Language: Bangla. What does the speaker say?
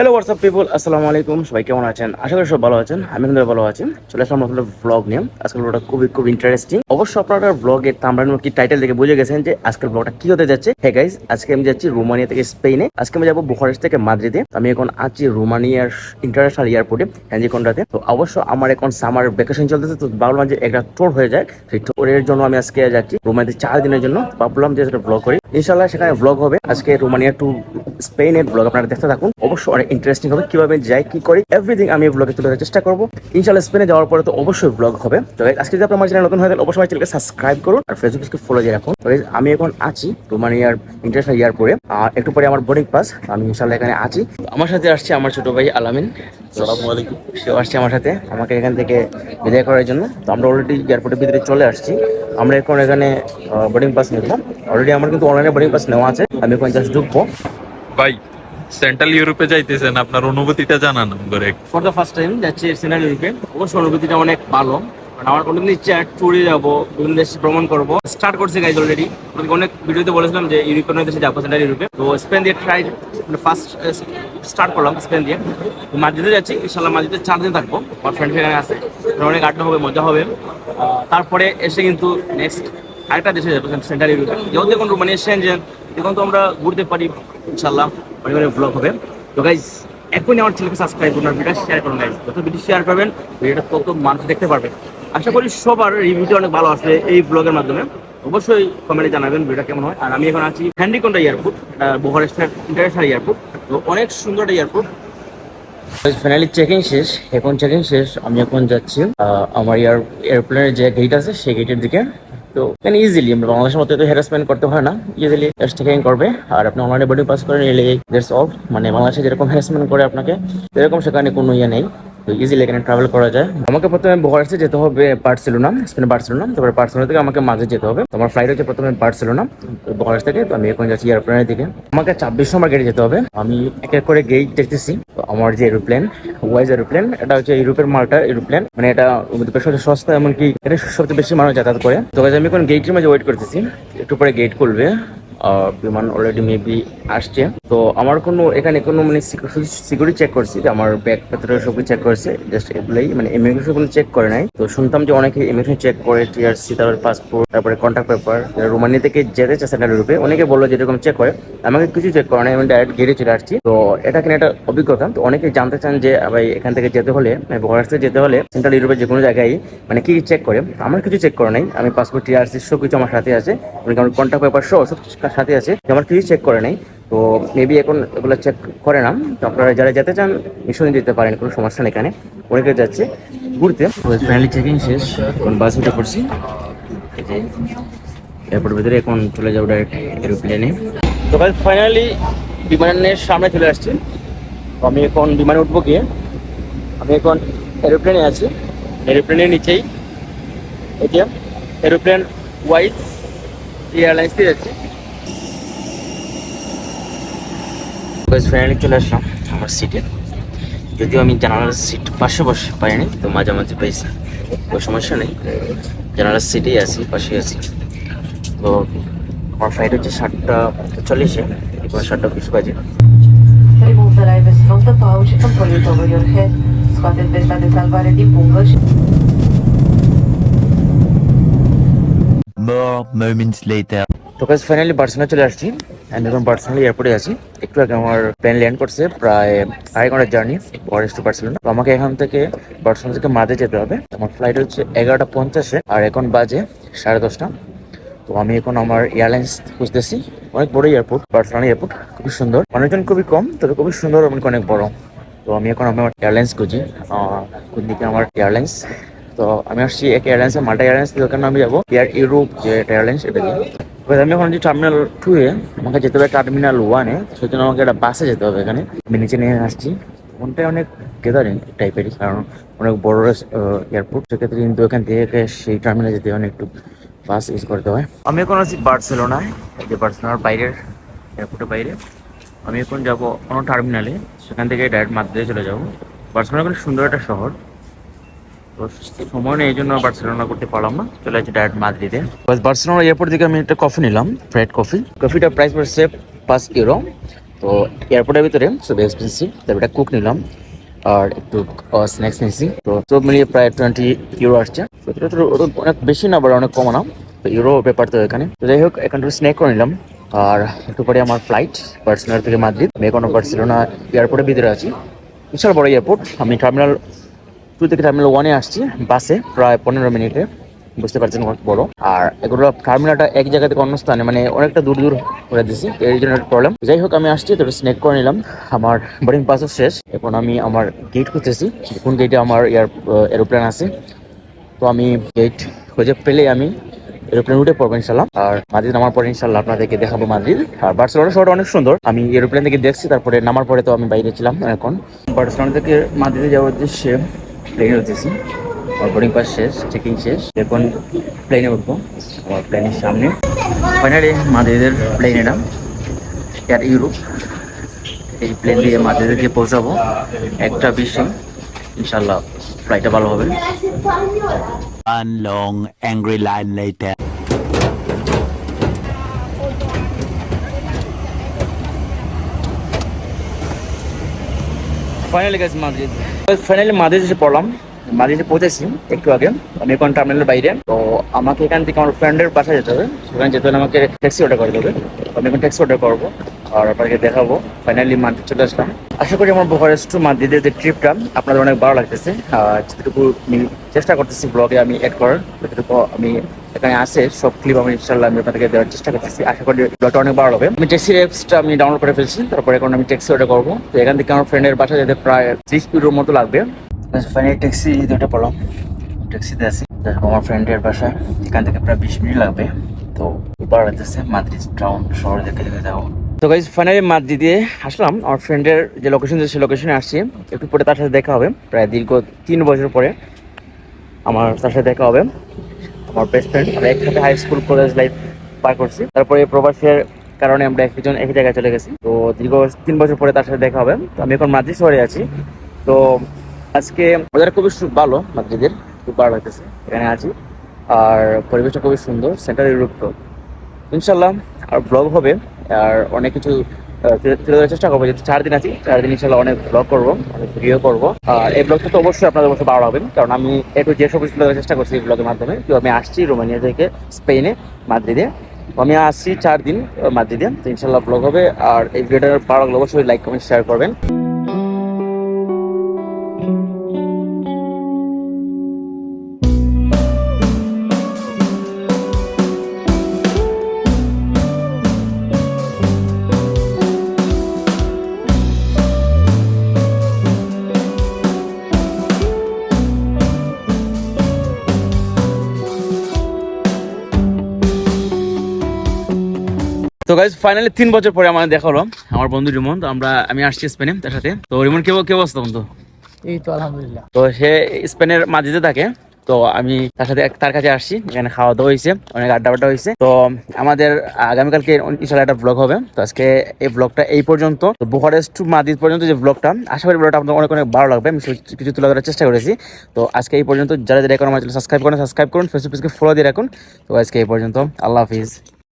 হ্যালো হোয়াটসঅ্যাপ পিপল আসসালামু আলাইকুম সবাই কেমন আছেন? আশা করি সব ভালো আছেন। আমি কিন্তু ভালো আছি। চলে আসলাম নতুন ব্লগ নিয়ে। আজকের ব্লগটা খুবই, খুব ইন্টারেস্টিং অবশ্য আপনারা ব্লগের তামরান কি টাইটেল দেখে বুঝে গেছেন যে আজকের ব্লগটা কি হতে যাচ্ছে? হ্যাঁ গাইজ আজকে আমি যাচ্ছি রোমানিয়া থেকে স্পেনে। আজকে আমি যাব বুখারেস্ট থেকে মাদ্রিদে। আমি এখন আছি রোমানিয়ার ইন্টারন্যাশনাল এয়ারপোর্টে হ্যান্ডিকন্ডাতে তো অবশ্য আমার এখন সামার ভ্যাকেশন চলতেছে। তো ভাবলাম যে একটা টোর হয়ে যায় সেই টোরের জন্য আমি আজকে যাচ্ছি রোমানিয়াতে চার দিনের জন্য। ভাবলাম যে সেটা ব্লগ করি। ইনশাল্লাহ সেখানে ব্লগ হবে। আজকে রোমানিয়া টু স্পেনের ব্লগ আপনারা দেখতে থাকুন। অবশ্য অনেক ইন্টারেস্টিং হবে কীভাবে যাই কি করি এভরিথিং আমি ব্লগে তুলে ধরার চেষ্টা করব। ইনশাল্লাহ স্পেনে যাওয়ার পরে তো অবশ্যই ব্লগ হবে। তো আজকে যদি আপনার আমার চ্যানেল নতুন হয় তাহলে অবশ্যই চ্যানেলকে সাবস্ক্রাইব করুন আর ফেসবুক পেজকে ফলো দিয়ে রাখুন। তো আমি এখন আছি রোমানিয়ার ইন্টারন্যাশনাল এয়ারপোর্টে আর একটু পরে আমার বোর্ডিং পাস আমি ইনশাল্লাহ এখানে আছি। আমার সাথে আসছে আমার ছোট ভাই আলামিন। আলাইকুম। সেও আসছে আমার সাথে আমাকে এখান থেকে বিদায় করার জন্য। তো আমরা অলরেডি এয়ারপোর্টের ভিতরে চলে আসছি। আমরা এখন এখানে বোর্ডিং পাস নেব অলরেডি আমার কিন্তু অনলাইনে বোর্ডিং পাস নেওয়া আছে। আমি এখন জাস্ট ঢুকবো। ভাই সেন্ট্রাল ইউরোপে যাইতেছেন, আপনার অনুভূতিটা জানান করে ফর দ্য ফার্স্ট টাইম যাচ্ছি সেন্ট্রাল ইউরোপে অবশ্য অনুভূতিটা অনেক ভালো আমার অনেকদিন ইচ্ছা ট্যুরে যাব, বিভিন্ন দেশে ভ্রমণ করব। স্টার্ট করছে গাইজ অলরেডি অনেক ভিডিওতে বলেছিলাম যে ইউরোপের অনেক দেশে যাব সেন্ট্রাল ইউরোপে তো স্পেন দিয়ে ট্রাই ফার্স্ট স্টার্ট করলাম স্পেন দিয়ে। মাদ্রিদে যাচ্ছি ইনশাল্লাহ মাদ্রিদে চার দিন থাকব। আমার ফ্রেন্ড সেখানে আছে অনেক আড্ডা হবে, মজা হবে। তারপরে এসে কিন্তু নেক্সট আরেকটা দেশে যাব সেন্ট্রাল ইউরোপে যেহেতু এখন রোমানিয়া সেনজেন এখন তো আমরা ঘুরতে পারি। ইনশাল্লাহ অনেক অনেক ব্লগ হবে। তো গাইজ এখনই আমার চ্যানেলকে সাবস্ক্রাইব করুন ভিডিও শেয়ার করুন গাইজ যত ভিডিও শেয়ার করবেন ভিডিওটা তত মানুষ দেখতে পারবে। আশা করি সবার রিভিউটা অনেক ভালো আসবে এই ব্লগের মাধ্যমে। অবশ্যই কমেন্টে জানাবেন ভিডিওটা কেমন হয়। আর আমি এখন আছি হ্যান্ডিকন্ডা এয়ারপোর্ট বুখারেস্টের ইন্টারন্যাশনাল এয়ারপোর্ট তো অনেক সুন্দর একটা এয়ারপোর্ট ফাইনালি চেকিং শেষ। এখন চেকিং শেষ। আমি এখন যাচ্ছি আমার এয়ার এয়ারপ্লেনের যে গেট আছে, সেই গেটের দিকে। তো এখানে ইজিলি আমরা বাংলাদেশের মতো তো হ্যারাসমেন্ট করতে হয় না ইজিলি জাস্ট চেকিং করবে। আর আপনি অনলাইনে বোর্ডিং পাস করে নিলে দ্যাটস অফ মানে বাংলাদেশে যেরকম হ্যারাসমেন্ট করে আপনাকে, সেরকম সেখানে কোনো ইয়ে নেই। তো ইজিলি এখানে ট্রাভেল করা যায়। আমাকে প্রথমে বুখারেস্টে যেতে হবে বার্সেলোনা স্পেনে বার্সেলোনা তারপরে বার্সেলোনা থেকে আমাকে মাঝে যেতে হবে। তো আমার ফ্লাইট হচ্ছে প্রথমে বার্সেলোনা তো বুখারেস্ট থেকে। তো আমি এখন যাচ্ছি এয়ারপ্লেনের দিকে। আমাকে ছাব্বিশ নম্বর গেটে যেতে হবে। আমি এক এক করে গেট দেখতেছি। আমার যে এরোপ্লেন ওয়াইজ এরোপ্লেন এটা হচ্ছে ইউরোপের মালটা এরোপ্লেন মানে এটা সবচেয়ে সস্তা, এমনকি এটা সবচেয়ে বেশি মানুষ যাতায়াত করে। তো আমি এখন গেটের মাঝে ওয়েট করতেছি, একটু পরে গেট খুলবে। বিমান অলরেডি মেবি আসছে। তো আমার কোনো, এখানে কোনো মানে সিকিউরিটি চেক করছি আমার ব্যাগ ভেতরে সব চেক করেছে জাস্ট এগুলোই মানে ইমিগ্রেশন কোনো চেক করে নাই। তো শুনতাম যে অনেকে ইমিগ্রেশন চেক করে টিআরসি তারপর পাসপোর্ট তারপরে কন্ট্যাক্ট পেপার রোমানিয়া থেকে যেতে সেন্ট্রাল ইউরোপে অনেকে বলল যে এরকম চেক করে, আমাকে কিছু চেক করে নাই, আমি ডাইরেক্ট গেটে চলে আসছি। তো এটা কিনা একটা অভিজ্ঞতা, তো অনেকে জানতে চান যে ভাই, এখান থেকে যেতে হলে বহারাস্তে যেতে হলে সেন্ট্রাল ইউরোপের যে কোনো জায়গায় মানে কি চেক করে? আমার কিছু চেক করে নাই, আমি পাসপোর্ট টিআরসি সব কিছু আমার সাথে আছে আমার কন্ট্যাক্ট পেপার সহ সব সাথে আছে আমার কিছু চেক করে নাই। তো মেবি এখন এগুলো চেক করে না তো আপনারা যারা যেতে চান, নিশ্চয়ই যেতে পারেন, কোনো সমস্যা নেই এখানে। অনেকে যাচ্ছে ঘুরতে। ফাইনালি চেকিং শেষ। এখন বাস উঠে পড়ছি। এরপর ভিতরে এখন চলে যাব ডাইরেক্ট এরোপ্লেনে তো ভাই ফাইনালি বিমানের সামনে চলে আসছে। তো আমি এখন বিমানে উঠবো গিয়ে। আমি এখন এরোপ্লেনে আছি। এরোপ্লেনের নিচেই। এটা এরোপ্লেন ওয়াইজ এয়ারলাইন্স দিয়ে যাচ্ছে। ফাইনালি চলে আসলাম আমার সিটে যদিও আমি জানালার সিট পাশে বসে পাইনি তো মাঝামাঝি পাইছি। কোনো সমস্যা নেই। জানালার সিটেই আছি পাশে আছি। তো আমার ফ্লাইট হচ্ছে সাতটা চল্লিশে এখন সাতটা বিশ বাজে. More moments later. তো কাজ ফাইনালি বার্সেলোনা চলে আসছি। অ্যান্ড এখন বার্সেলোনা এয়ারপোর্টে আছি। একটু আগে আমার প্লেন ল্যান্ড করছে, প্রায় আড়াই ঘণ্টার জার্নি ফরেস্ট টু বার্সেলোনা তো আমাকে এখান থেকে বার্সেলোনা থেকে মাঝে যেতে হবে। আমার ফ্লাইট হচ্ছে এগারোটা পঞ্চাশে, আর এখন বাজে সাড়ে দশটা। তো আমি এখন আমার এয়ারলাইন্স খুঁজতেছি। অনেক বড় এয়ারপোর্ট বার্সেলোনা এয়ারপোর্ট খুবই সুন্দর। মানুষজন খুবই কম, তবে খুবই সুন্দর এবং অনেক বড়। তো আমি এখন আমার এয়ারলাইন্স খুঁজি। কোন দিকে আমার এয়ারলাইন্স তো আমি আসছি এক এয়ারলাইন্স মাল্টা এয়ারলাইন্স ওখানে আমি যাব। এয়ার ইউরোপ যে এয়ারলাইন্স এটা আমি এখন যে টার্মিনাল টু এ, আমাকে যেতে হবে টার্মিনাল ওয়ানে সেই জন্য আমাকে একটা বাসে যেতে হবে এখানে। আমি নিচে নিয়ে আসছি। ফোনটা অনেক গেদারিং টাইপেরই কারণ অনেক বড় এয়ারপোর্ট সেক্ষেত্রে কিন্তু এখান থেকে সেই টার্মিনালে যেতে অনেক একটু বাস ইউজ করতে হয়। আমি এখন আছি বার্সেলোনায় যে বার্সেলোনার বাইরের এয়ারপোর্টের বাইরে। আমি এখন যাব কোনো টার্মিনালে সেখান থেকে ডাইরেক্ট মাদ্রিদে চলে যাব। বার্সেলোনা খুব সুন্দর একটা শহর। সময় নেই, এই জন্য বার্সেলোনা করতে পারলাম না। চলে মাদ্রিদে। এয়ারপোর্ট থেকে আমি একটা কফি নিলাম কফি কফিটা প্রাইস ইউরো তো এয়ারপোর্টের ভিতরে কুক নিলাম, আর একটু নিয়েছি। তো সব মিলিয়ে প্রায় টোয়েন্টি ইউরো আসছে। অনেক বেশি না আবার অনেক কম না। তো ইউরো ব্যাপার তো এখানে। তো যাই হোক, এখান থেকে স্ন্যাক করে নিলাম। আর একটু পরে আমার ফ্লাইট বার্সেলোনা থেকে মাদ্রিদ। আমি বার্সেলোনা এয়ারপোর্টের ভিতরে আছি। বিশাল বড় এয়ারপোর্ট আমি টার্মিনাল টু থেকে টার্মিনাল ওয়ানে আসছি বাসে প্রায় পনেরো মিনিটে। বুঝতে পারছেন অনেক বড়। আর এগুলো টার্মিনালটা এক জায়গা থেকে অন্য স্থানে মানে অনেকটা দূর দূর করে তো এই জন্য প্রবলেম যাই হোক, আমি আসছি, তো স্নেক করে নিলাম। আমার বোর্ডিং পাসও শেষ। এখন আমি আমার গেট খুঁজতেছি, কোন গেটে আমার এয়ার এরোপ্লেন আছে। তো আমি গেট খুঁজে পেলে আমি এরোপ্লেন উঠে পড়ব ইনশাল্লাহ আর মাদ্রিদ নামার পরে ইনশাল্লাহ আপনাদেরকে দেখাবো মাদ্রিদ। আর বার্সেলোনা শহরটা অনেক সুন্দর। আমি এরোপ্লেন থেকে দেখছি, তারপরে নামার পরে তো আমি বাইরে ছিলাম এখন। বার্সেলোনা থেকে মাদ্রিদে যাওয়ার উদ্দেশ্যে প্লেনে উঠেছি আমার বোর্ডিং পাস শেষ চেকিং শেষ। এখন প্লেনে উঠবো। আমার প্লেনের সামনে। ফাইনালি মাদ্রিদের প্লেন এটা এয়ার ইউরোপ এই প্লেন দিয়ে মাদ্রিদে গিয়ে পৌঁছাবো। একটা বিশ্বে ইনশাল্লাহ ফ্লাইটটা ভালো হবে। One long angry line later. Finally গেছে মাদ্রিদ ফাইনালি মাদ্রাজ এসে পড়লাম। মাদ্রাজে পৌঁছেছি একটু আগে। আমি এখন টার্মিনালের বাইরে। তো আমাকে এখান থেকে আমার ফ্রেন্ডের বাসায় যেতে হবে। সেখানে যেতে হলে আমাকে ট্যাক্সি অর্ডার করে দেবে। আমি এখন ট্যাক্সি অর্ডার করব। আর আপনাকে দেখাবো। ফাইনালি মাদ্রিদ চলে আসলাম। আশা করি আমার বুখারেস্ট মাদ্রিদের যে ট্রিপটা আপনাদের অনেক ভালো লাগতেছে। আর আমি চেষ্টা করতেছি ব্লগে আমি অ্যাড করার, যতটুকু আমি এখানে আসে সব ক্লিপ আমি ইনশাল্লাহ আমি আপনাদেরকে দেওয়ার চেষ্টা করতেছি। আশা করি ব্লগটা অনেক ভালো হবে আমি ট্যাক্সি অ্যাপসটা আমি ডাউনলোড করে ফেলছি, তারপরে এখন আমি ট্যাক্সি অর্ডার করব। তো এখান থেকে আমার ফ্রেন্ডের বাসা যেতে প্রায় ত্রিশ ইউরোর মতো লাগবে। ফাইনালি ট্যাক্সি দুটো পেলাম। ট্যাক্সিতে দেখো, আমার ফ্রেন্ডের বাসায় এখান থেকে প্রায় বিশ মিনিট লাগবে। তো ভালো লাগতেছে মাদ্রিদ টাউন শহর দেখে দেখে যাব। তো গাইজ ফাইনালি মাদ্রিদে আসলাম। আমার ফ্রেন্ডের যে লোকেশন সেই লোকেশনে আসছি। একটু পরে তার সাথে দেখা হবে। প্রায় দীর্ঘ তিন বছর পরে আমার তার সাথে দেখা হবে। আমার বেস্ট ফ্রেন্ড আমরা একসাথে হাই স্কুল কলেজ লাইফ পার করছি। তারপরে প্রবাসের কারণে আমরা একজন একই জায়গায় চলে গেছি। তো দীর্ঘ তিন বছর পরে তার সাথে দেখা হবে। তো আমি এখন মাদ্রিদ শহরে আছি। তো আজকে ওদের খুবই সু- ভালো মাদ্রিদের খুব ভালো লাগতেছে। এখানে আছি। আর পরিবেশটা খুবই সুন্দর সেন্টার ইউরোপ তো। ইনশাল্লাহ আর ব্লগ হবে। আর অনেক কিছু তুলে ধরার চেষ্টা করব। যেহেতু চার দিন আছি চার দিন ইনশাল্লাহ অনেক ব্লগ করব, অনেক ভিডিও করব। আর এই ব্লগটা তো অবশ্যই আপনাদের অবশ্যই ভালো হবে, কারণ আমি একটু যে সব কিছু তুলে চেষ্টা করছি এই ব্লগের মাধ্যমে। তো আমি আসছি রোমানিয়া থেকে স্পেনে, মাদ্রিদে। আমি আসছি চার দিন মাদ্রিদে। তো ইনশাল্লাহ ব্লগ হবে। আর এই ভিডিওটা ভালো লাগলে অবশ্যই লাইক কমেন্ট শেয়ার করবেন। তো গাইজ ফাইনালি তিন বছর পরে আমাদের দেখা হলো আমার বন্ধু রিমন তো আমরা আমি আসছি স্পেনে তার সাথে। তো রিমন কেউ কেউ অবস্থা বন্ধু? এই তো আলহামদুলিল্লাহ। তো সে স্পেনের মাঝিতে থাকে তো আমি তার সাথে তার কাছে আসছি এখানে খাওয়া দাওয়া হয়েছে অনেক আড্ডা আড্ডা হয়েছে। তো আমাদের আগামীকালকে ইনশাল্লাহ একটা ব্লগ হবে তো আজকে এই ব্লগটা এই পর্যন্ত তো বুখারেস্ট টু মাদ্রিদ পর্যন্ত যে ব্লগটা আশা করি ব্লগটা আপনাদের অনেক অনেক ভালো লাগবে আমি কিছু- কিছু তুলে ধরার চেষ্টা করেছি। তো আজকে এই পর্যন্ত যারা যারা এখন আমার সাবস্ক্রাইব করেন সাবস্ক্রাইব করুন ফেসবুক পেজকে ফলো দিয়ে রাখুন। তো আজকে এই পর্যন্ত আল্লাহ হাফিজ।